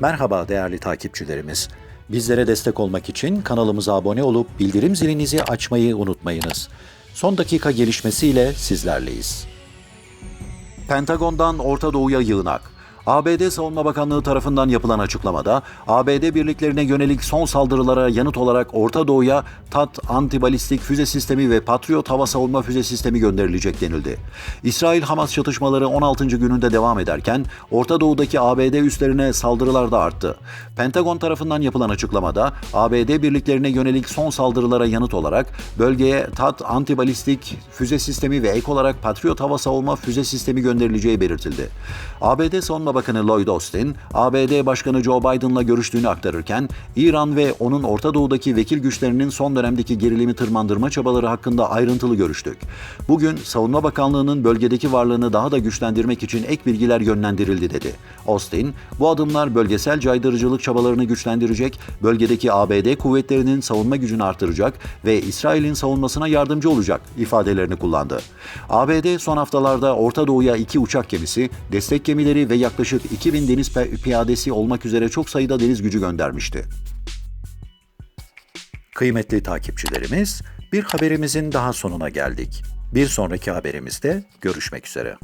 Merhaba değerli takipçilerimiz. Bizlere destek olmak için kanalımıza abone olup bildirim zilinizi açmayı unutmayınız. Son dakika gelişmesiyle sizlerleyiz. Pentagon'dan Orta Doğu'ya yığınak. ABD Savunma Bakanlığı tarafından yapılan açıklamada ABD birliklerine yönelik son saldırılara yanıt olarak Orta Doğu'ya TAT antibalistik füze sistemi ve Patriot hava savunma füze sistemi gönderilecek denildi. İsrail-Hamas çatışmaları 16. gününde devam ederken Orta Doğu'daki ABD üslerine saldırılar da arttı. Pentagon tarafından yapılan açıklamada ABD birliklerine yönelik son saldırılara yanıt olarak bölgeye TAT antibalistik füze sistemi ve ek olarak Patriot hava savunma füze sistemi gönderileceği belirtildi. ABD Savunma Bakanı Lloyd Austin, ABD Başkanı Joe Biden'la görüştüğünü aktarırken, İran ve onun Orta Doğu'daki vekil güçlerinin son dönemdeki gerilimi tırmandırma çabaları hakkında ayrıntılı görüştük. Bugün Savunma Bakanlığı'nın bölgedeki varlığını daha da güçlendirmek için ek bilgiler yönlendirildi dedi. Austin, bu adımlar bölgesel caydırıcılık çabalarını güçlendirecek, bölgedeki ABD kuvvetlerinin savunma gücünü artıracak ve İsrail'in savunmasına yardımcı olacak ifadelerini kullandı. ABD son haftalarda Orta Doğu'ya iki uçak gemisi, destek gemileri ve yaklaşık 2000 deniz piyadesi olmak üzere çok sayıda deniz gücü göndermişti. Kıymetli takipçilerimiz, bir haberimizin daha sonuna geldik. Bir sonraki haberimizde görüşmek üzere.